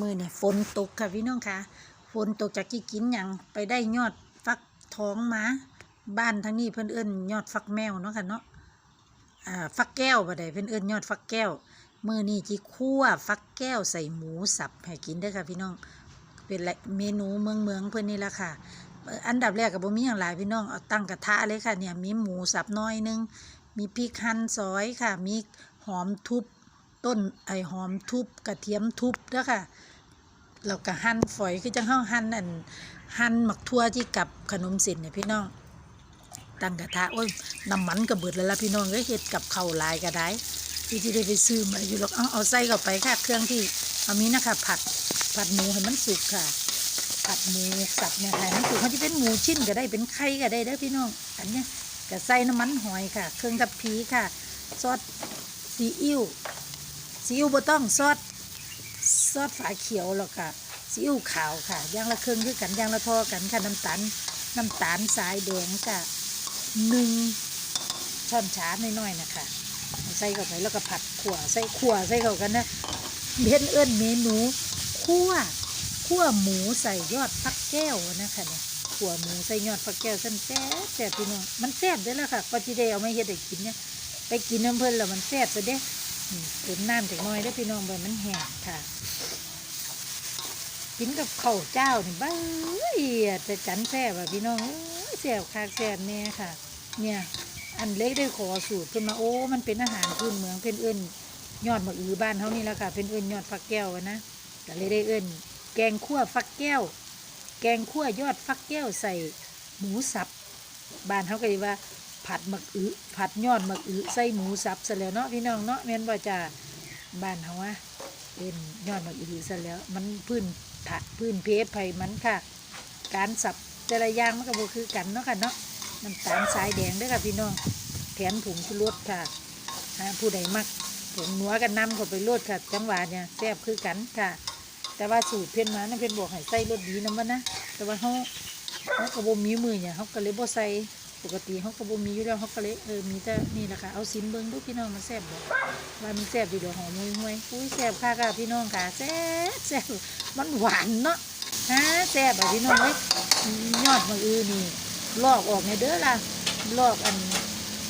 มือนี่ฝนตกค่ะพี่น้องค่ะฝนตกจากกี่กินหยังไปได้ยอดฟักท้องมาบ้านทางนี้เพิ่อนเอิ้นยอดฟักแมวเนาะค่ะเนาะอ่าฟักแก้วบ่ได้เพิ่อนเอิ้นยอดฟักแก้วมือนี่ที่คั่วฟักแก้วใส่หมูสับให้กินเด้ค่ะพี่น้องเป็นเมนูเมืองเมืองเพิ่อนนี่ละค่ะ อันดับแรกก็บ่มีหยังหลายพี่น้องเอาตั้งกระทะเลยค่ะเนี่ยมีหมูสับน้อยหนึงมีพริกหั่นซอยค่ะมีหอมทุบ ต้นไอหอมทุบกระเทียมทุบเด้อค่ะแล้วก็หั่นฝอยคือจังเฮาหั่นอันหั่นหมักทั่วที่กับขนมส้นเนี่ยพี่น้องตั้งกระทะโอ้ยน้ำมันก็เบิดแล้วล่ะพี่น้องเอ้ยเฮ็ดกับข้าวลายก็ได้ที่ที่ได้ไปซื้อมาอยู่หรอกเอาเอาใส่เข้าไปค่ะเครื่องที่เอามีนะคะผัดผัดหมูให้มันสุกค่ะ ผัดหมูสับเนี่ยค่ะมันสุกเขาจะเป็นหมูชิ้นก็ได้เป็นไข่ก็ได้เด้อพี่น้องอันเนี้ยก็ใส่น้ำมันหอยค่ะ เครื่องทับพีค่ะซอสซีอิ๊ว ซีอิ๊วบ่ต้องซอสซอสฝาเขียวหรอกค่ะซีอิ๊วขาวค่ะย่างละเครื่องคือกันย่างละทอกันค่ะน้ำตาลน้ำตาลสายแดงค่ะหนึ่งช้อนชาน้อยๆนะคะใส่เข้าไปแล้วก็ผัดขั่วใส่ขั่วใส่เข้ากันนะเบนเอิ้นเมนูคั่วคั่วหมูใส่ยอดฟักแก้วนะคะเนี่ยขั่วหมูใส่ยอดฟักแก้วสั้นแซ่บแซ่บพี่น้องมันแซ่บด้อละค่ะก็ที่ได้เอาไมาเฮ็ดให้กินเนี่ยไปกินน้ำเพลินแล้วมันแซ่บซะเด้ ติมน้ำจากน้อยได้พี่น้องเบอมันแห้งค่ะ กินกับข้าวเจ้านี่บ้ยจะจันแซ่บอะพี่น้องเอ้ยแซ่บคักแซ่บแน่ค่ะ เนี่ยอันเล็กได้ขอสูตรขึ้นมาโอ้มันเป็นอาหารพื้นเมืองเป็นเอิ้นยอดมะอือบ้านเฮานี่แหละค่ะ เป็นเอิ้นยอดฟักแก้วอะนะก็เลยได้เอิ้นแกงคั่วฟักแก้ว แกงคั่วยอดฟักแก้วใส่หมูสับบ้านเขาก็เรียว่า ผัดหมักอึผัดยอดหมักอึใส่หมูสับซะแล้วเนาะพี่น้องเนาะแม่นบ่จ้าบ้านเฮาอะเป็นยอดหมักอึซะแล้ว มันพื้นถะพื้นเพชไผมันค่ะ การสับแต่ละอย่างมันก็บ่คือกันเนาะค่ะเนาะน้ำตาลสายแดงด้อค่ะพี่น้องแถมผงชูรสค่ะผู้ใดมักผงนัวกันนำเข้าไปโลดค่ะ จังหวะเนี่ยแซ่บคือกันค่ะ แต่ว่าสูตรเพิ่นมานะเพิ่นบอกให้ใส่รสดีนำมันนะแต่ว่าเฮาเฮาก็บ่มีมือเนี่ยเฮาก็เลยบ่ใส่ ปกติเขาก็บ่มีอยู่แล้วเขาก็เลยเออมีแต่นี่แหละค่ะเอาซิมเบิ้งดูพี่น้องมันแซ่บบ่ว่ามันแซ่บอยู่เดี๋ยวหอมห่วยห่วยอุ้ยแซ่บค่ะค่ะพี่น้องค่ะแซ่บแซ่บมันหวานเนาะฮะแซ่บอะพี่น้องเอ้ยยอดมะอือนี่ลอกออกเนี่ยเด้อล่ะลอกอัน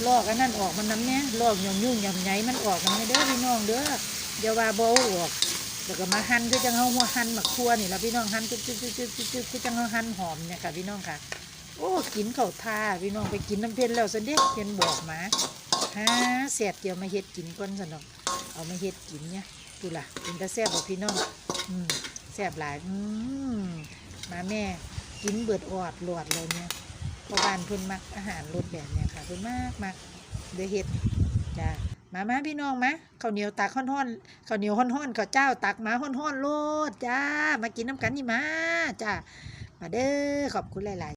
ลอกอันนั้นออกมันน้ำเนี่ยลอกย่อมยุ่งย่อมใหญ่มันออกมันเนี่เด้อพี่น้องเด้ออย่าว่าบ่เอาออกแล้วก็มาหั่นคือจังเฮาหัวหั่นหมักทั่วนี่ล่ะพี่น้องหั่นจึ๊บๆๆๆๆคือจังเฮาหั่นหอมเนี่ยค่ะพี่น้องค่ะ โอ้กินข้าวทาพี่น้องไปกินน้ำเพชรแล้วสันเด็กเพนบอกมาฮะแสบเกี่ยวมาเฮ็ดกินก่อนสนอกเอามาเฮ็ดกินเนี่ยดูล่ะเป็นตาแซ่บบ่พี่น้องอืมแซ่บหลายอืมมาแม่กินเบิดออดหลอดเลยเนี่ยพราะบ้านเพิ่นมักอาหารรสแบบเนี้ยค่ะเพิ่นมากมักเดี๋ยวเฮ็ดจ้ามามาพี่น้องมาข้าวเหนียวตักห้อนๆข้าวเหนียวห้อนๆข้าวเจ้าตักมาห้อนๆโลดจ้ามากินน้ำกันนี่มาจ้ามาเด้อขอบคุณหลาย ๆ